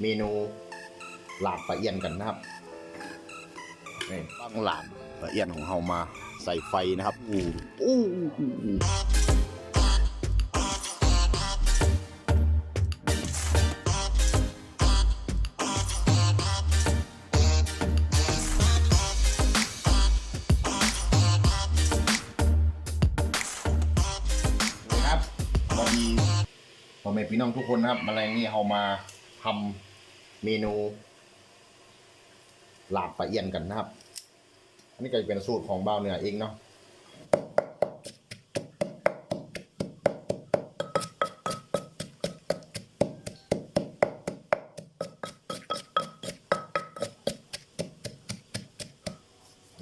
เมนูหลาบปลาเอียนกันนะครับนี่ตั้งหลาบปลาเอียนของเฮามาใส่ไฟนะครับอู้อู้อู้สวัสดีครับสวัสดีพ่อแม่พี่น้องทุกคนนะครับมาแรงนี้เฮามาทำ เมนูหลาบปลาเอียนกันนะครับ อันนี้ก็จะเป็นสูตรของเบ่าเหนือเองเนาะ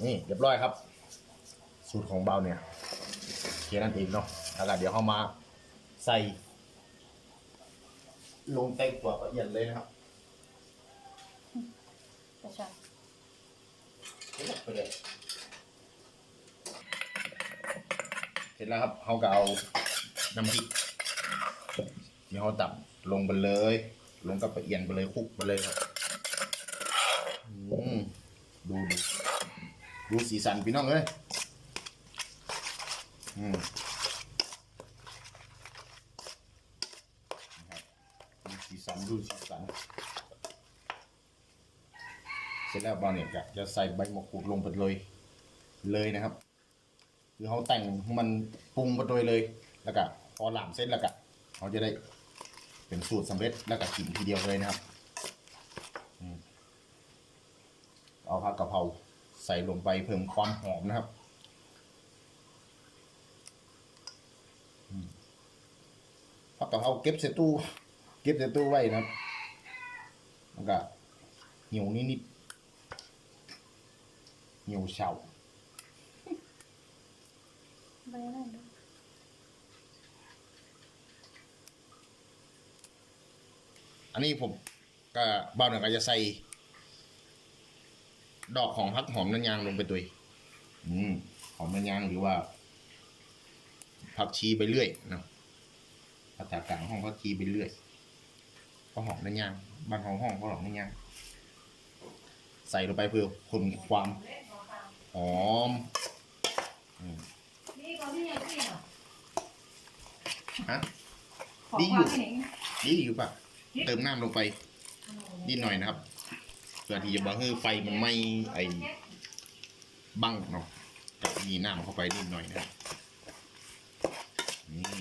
นี่เรียบร้อยครับ สูตรของเบาเนี่ยเคียนั่นเองเนาะแล้วก็เดี๋ยวเข้ามาใส่ ลงเต็มกว่าละเอียดเลยนะครับ ใช่ไปเลยเสร็จแล้วครับเขาก็เอาน้ำพริกที่เขาตับลงไปเลย ลงกับละเอียดไปเลยคลุกไปเลยครับอืมดูดูดูสีสันพี่น้องเอ้ยอืมนะครับดูสีสันดูสีสัน เส ร็จแล้วบอลเนี่ยจะจะใส่ใบมะกรูดลงไปเลย เลยนะครับ คือเขาแต่งมันปรุงไปโดยเลย แล้วก็พอหลามเสร็จแล้วก็เขาจะได้เป็นสูตรสำเร็จแล้วก็กินทีเดียวเลยนะครับเอาผักกะเพราใส่ลงไปเพิ่มความหอมนะครับผักกะเพราเก็บใส่ตู้ เก็บใส่ตู้ไว้นะครับแล้วก็เหนียวนิด หี่ยวเฉาไม่ได้ดูอันนี้ผมก็บ้าวหนึ่งก็จะใส่ ดอกของพักหอมนันยางลงไปด้วยอืมหอมนันยางหรือว่า ผักชีไปเรื่อยเนาะภาษากลางห้องผักชีไปเรื่อยก็หอมนันยางบ้านของห้องก็หอมนันยางใส่ลงไปเพื่อคนความ หอมนี่เขาที่ยังที่เหรอฮะของดีอยู่วางที่ไหนนี่อยู่ปะเติมน้ำลงไปนิดหน่อยนะครับเพื่อที่จะบังให้ไฟมันไหม่ไอ้บั้งเนาะก็มีน้ำเข้าไปนิดหน่อยนะครับนี่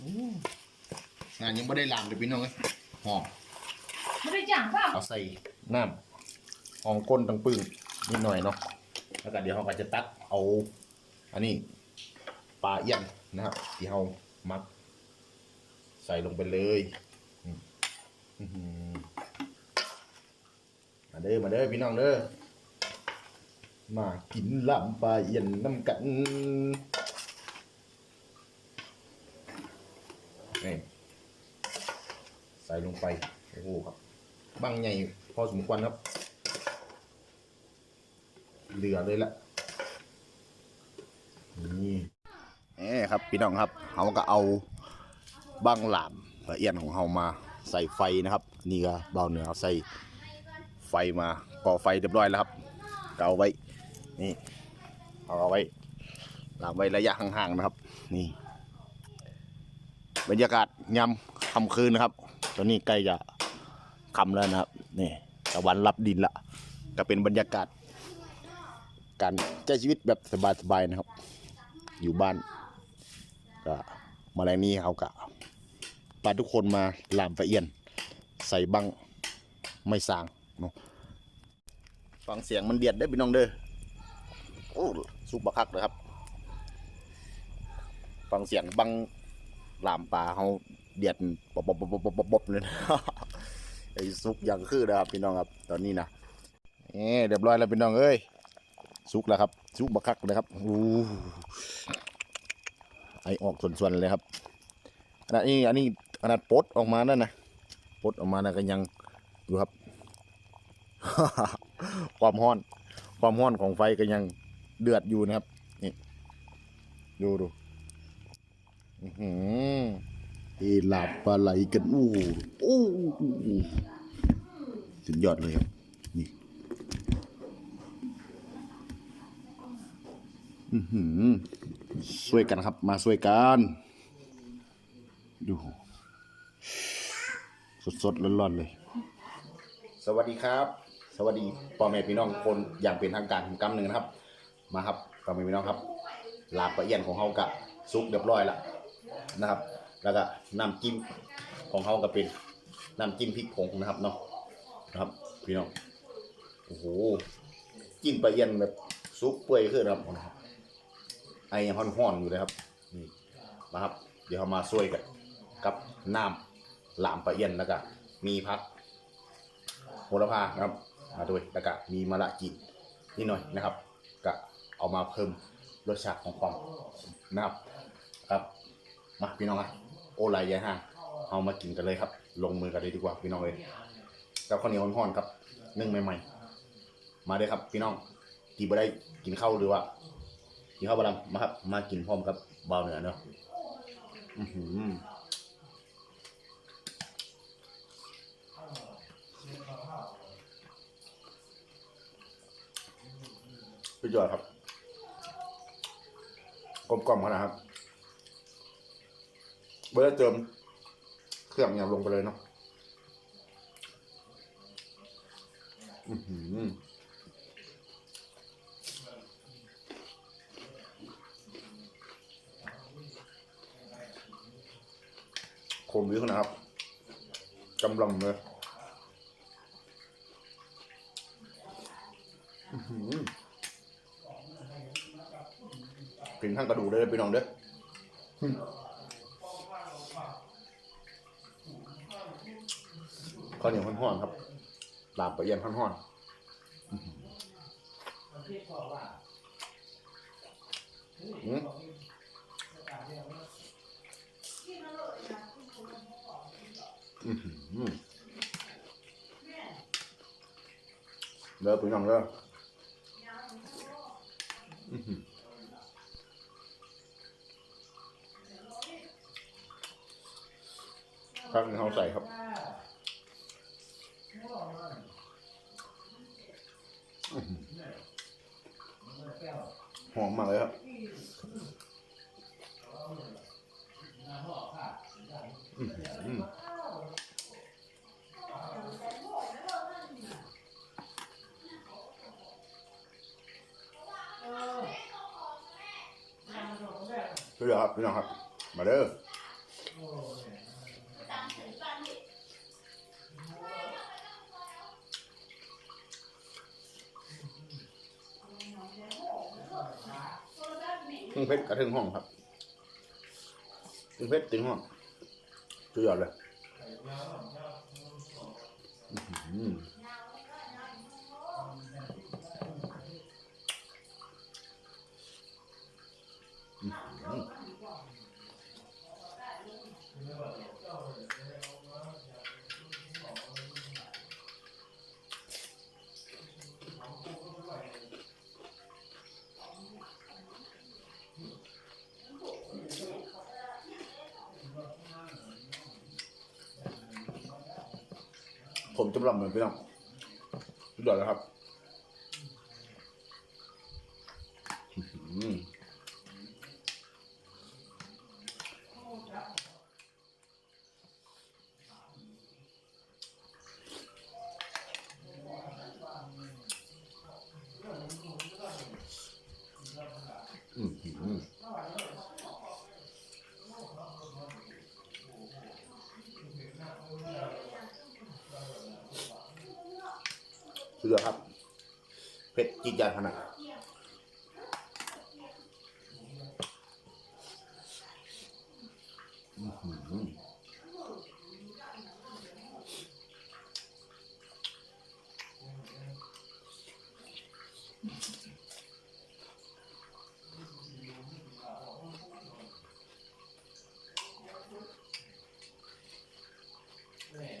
อู้งานยังไม่ได้ลามเลยพี่น้องเอ้ยหอมไม่ได้จ่างเปล่าเอาใส่น้ำหอมก้นตังปึ้ง นิดหน่อยเนาะแล้วก็เดี๋ยวเราก็จะตักเอา อันนี้ปลาเอี้ยนนะครับที่เรามัก ใส่ลงไปเลยมาเด้อมาเด้อพี่น้องเด้อมากินลำปลาเอี้ยนน้ำกันนี่ใส่ลงไปโอ้โหครับบังใหญ่พอสมควรครับ เหลือเลยละนี่เอ้ครับพี่น้องครับเขาก็เอาบังหลามละเอียดของเขามาใส่ไฟนะครับนี่ก็เบาเหนือเอาใส่ไฟมาก่อไฟเรียบร้อยแล้วครับก็เอาไว้นี่เอาไว้หลามไว้ระยะห่างๆนะครับ นี่บรรยากาศยามค่ำคืนนะครับ ตอนนี้ใกล้จะค่ำแล้วนะครับนี่ตะวันรับดินละก็เป็นบรรยากาศ การใช้ชีวิตแบบสบายๆนะครับ อยู่บ้านก็มาแรงนี้เขากะพาทุกคนมาลามปะเอียน ใส่บังไม่สางเนาะฟังเสียงมันเดียดได้พี่น้องเด้อโอ้สุกบักคักเลยครับ ฟังเสียงบังลามปลาเขาเดียดปบปบปบปบปบปบเลยนะไอ้สุกอย่างคือนะครับพี่น้องครับ ตอนนี้นะเอ๊เรียบร้อยแล้วพี่น้องเอ้ย สุกแล้วครับ สุกบักคักเลยครับอู้ไอออกส่วนๆเลยครับอันนี้อันนี้ขนาดปลดออกมานั่นนะปลดออกมานะก็ยังอยู่ครับ ความร้อน ความร้อนของไฟก็ยังเดือดอยู่นะครับ นี่ ดูดูอื้อหือเอลาบปลาไหลกัน อู้อู้สุดยอดเลยครับ นี่ อือหือ ช่วยกันครับ มาช่วยกัน ดู สดๆร้อนๆเลย สวัสดีครับ สวัสดีพ่อแม่พี่น้องคนอย่างเป็นทางการของกำหนึ่งนะครับ มาครับพ่อแม่พี่น้องครับลาบประเอียนของเฮากะซุกเรียบร้อยล้วนะครับ แล้วก็น้ำจิ้มของเฮาก็เป็นน้ำจิ้มพริกผงนะครับเนาะนะครับ พี่น้องโอ้โหจิ้มประเอียนแบบซุปเปื่อยขึ้นนะครับ ไอยังห้อนๆอยู่เลยครับนี่นะครับ เดี๋ยวเรามาช่วยกันกับน้ำหลามประเอียนแล้วก็มีพักโหระพานะครับมาด้วยแล้วก็มีมะละจีนนิดหน่อยนะครับ ก็เอามาเพิ่มรสชาติของความนะครับครับมาพี่น้องครับโอไลยายห้างเอามากินกันเลยครับ ลงมือกันเลยดีกว่าพี่น้องเลยกับข้าวเหนียวห่อนๆครับนึ่งใหม่ ๆ มาเลยครับ พี่น้องที่บ่ได้กินข้าวหรือว่า กินข้าวบะลำมาครับ มากินพร้อมกับเบาเหนือเนาะอื้อหือสุดยอดครับ กลมๆขนาดครับเบอร์เติม เครื่องเนี่ยลงไปเลยเนาะอื้อหือ คมดีขนาดครับกำลังเลยอื้อหือกินทั้งกระดูกเลยไปน้องเด้อข้าวเหนียวห้อนๆครับลาบปะเอียนห้อนๆอื้อหืออืม เด้อพี่น้องเด้ออื้อหือข้าวเหนียวเขาใส่ครับหอมมากเลยครับอื้อ หือช่วยเหลือครับพี่น้องครับ มาเด้อถึงเพชรกระถึงห้องครับถึงเพชรถึงห้องสุดยอดเลย อื้อ ผมจำลำเหมือนพี่น้องสุดยอดแลยครับ สุดยอครับ เผ็ดจีดจขนาด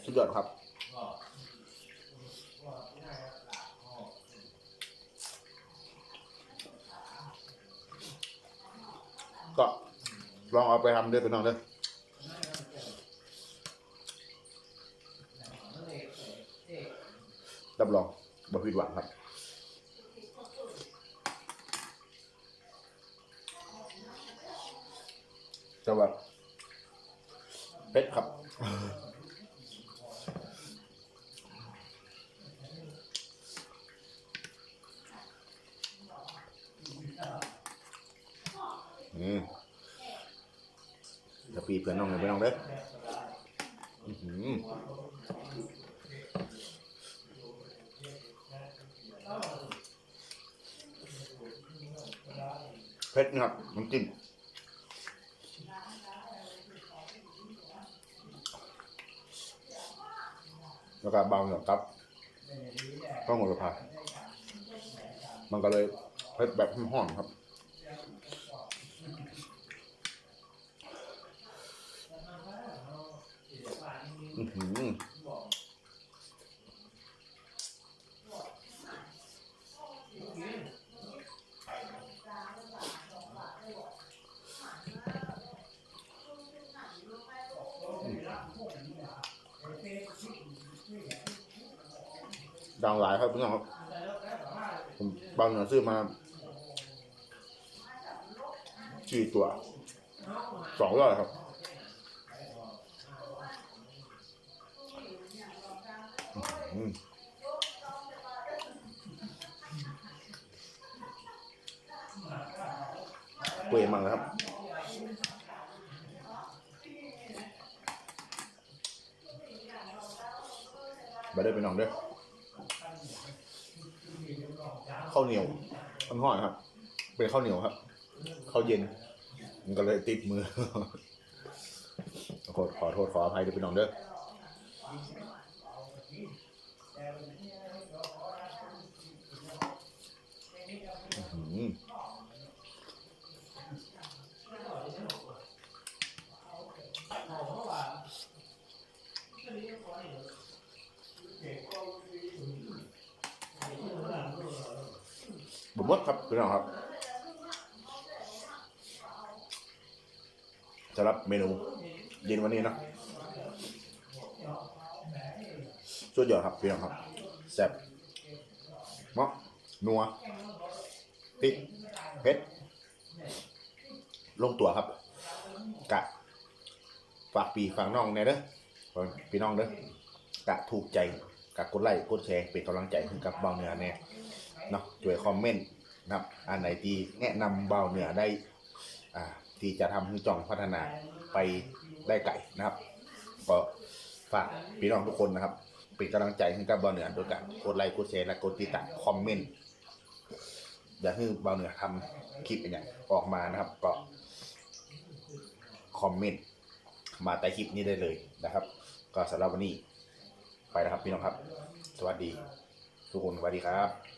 สุดยอดครับ ลองเอาไปทำด้วยไปน้องเด้อรับรองบ่ผิดหวังครับแต่ว่าเป็ดครับ จะปีเพื่อนน้องเลยไปน้องเด้อเผ็ดนะครับน้ำจิ้มแล้วก็เบาหน่อยครับข้าวหมดละพามันก็เลยเผ็ดแบบหอนครับ อื้อหือดังหลายครับพี่น้องครับผมบางหน่อยซื้อมาสี่ตัวสองรอยครับ อืม เปื่อยมากเลยครับไปได้ไปน้องเด้อข้าวเหนียวมันห่อยครับ เป็นข้าวเหนียวครับข้าวเย็น มันก็เลยติดมือขอโทษขออภัยเด้วยพี่น้องเด้อ บมดครับพี่น้องครับสำหรับเมนูเย็นวันนี้นะ สุดยอดครับพี่น้องครับแซ่บเมะนัวพริกเผ็ดลงตัวครับกะฝากปีฝากน้องแน่เด้อพี่น้องเด้อกะถูกใจกะกดไลค์กดแชร์เป็นกำลังใจให้กับเบาเหนือแน่เนาะช่วยคอมเมนต์นะครับอันไหนที่แนะนำเบาเหนือได้อ่าที่จะทำให้จ่องพัฒนาไปได้ไกลนะครับ ก็ฝากพี่น้องทุกคนนะครับ เป็นกำลังใจให้กับเบาเหนือโดยการกดไลค์กดแชร์และกดติดตามคอมเมนต์อยากให้เบาเหนือทำคลิปอย่างออกมานะครับ ก็คอมเมนต์มาใต้คลิปนี้ได้เลยนะครับ ก็สำหรับวันนี้ไปนะครับพี่น้องครับ สวัสดี ทุกคนสวัสดีครับ